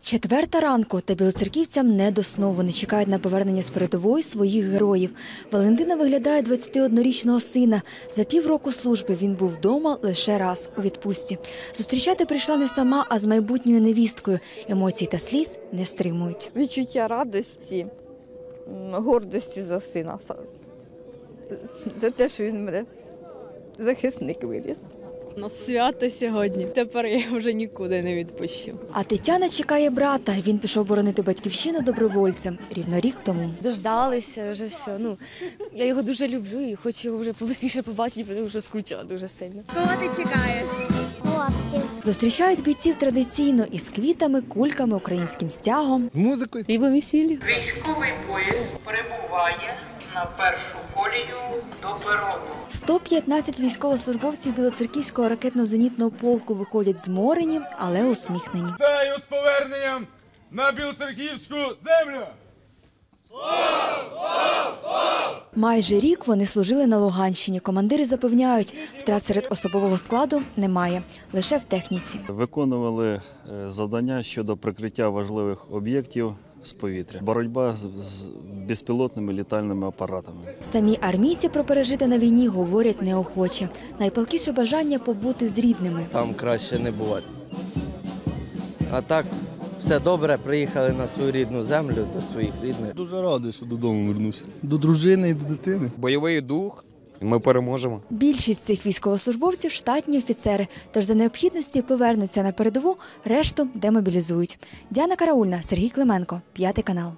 Четверта ранку та білоцерківцям не до сну. Вони чекають на повернення з передової своїх героїв. Валентина виглядає 21-річного сина. За півроку служби він був вдома лише раз у відпустці. Зустрічати прийшла не сама, а з майбутньою невісткою. Емоцій та сліз не стримують. відчуття радості, гордості за сина. За- те, що він мене захисник виріс. У нас свято сьогодні. Тепер я вже нікуди не відпущу. А Тетяна чекає брата. Він пішов боронити батьківщину добровольцем рівно рік тому. Дождалися вже все. Ну я його дуже люблю і хочу його вже побистріше побачити, тому що скучила дуже сильно. Зустрічають бійців традиційно із квітами, кульками, українським стягом. З музикою. Весілля. Військовий поїзд прибуває на першу колію до перону. 115 військовослужбовців Білоцерківського ракетно-зенітного полку виходять зморені, але усміхнені. Вітаю з поверненням на Білоцерківську землю! Майже рік вони служили на Луганщині. Командири запевняють, втрат серед особового складу немає, лише в техніці. Виконували е, завдання щодо прикриття важливих об'єктів з повітря. Боротьба з, безпілотними літальними апаратами. Самі армійці про пережите на війні говорять неохоче. Найпалкіше бажання побути з рідними. там краще не бувати. А так, все добре, приїхали на свою рідну землю до своїх рідних. Дуже радий, що додому вернувся. До дружини і до дитини. бойовий дух, ми переможемо. Більшість цих військовослужбовців штатні офіцери, тож за необхідності повернуться на передову, решту демобілізують. Діана Караульна, Сергій Клименко, п'ятий канал.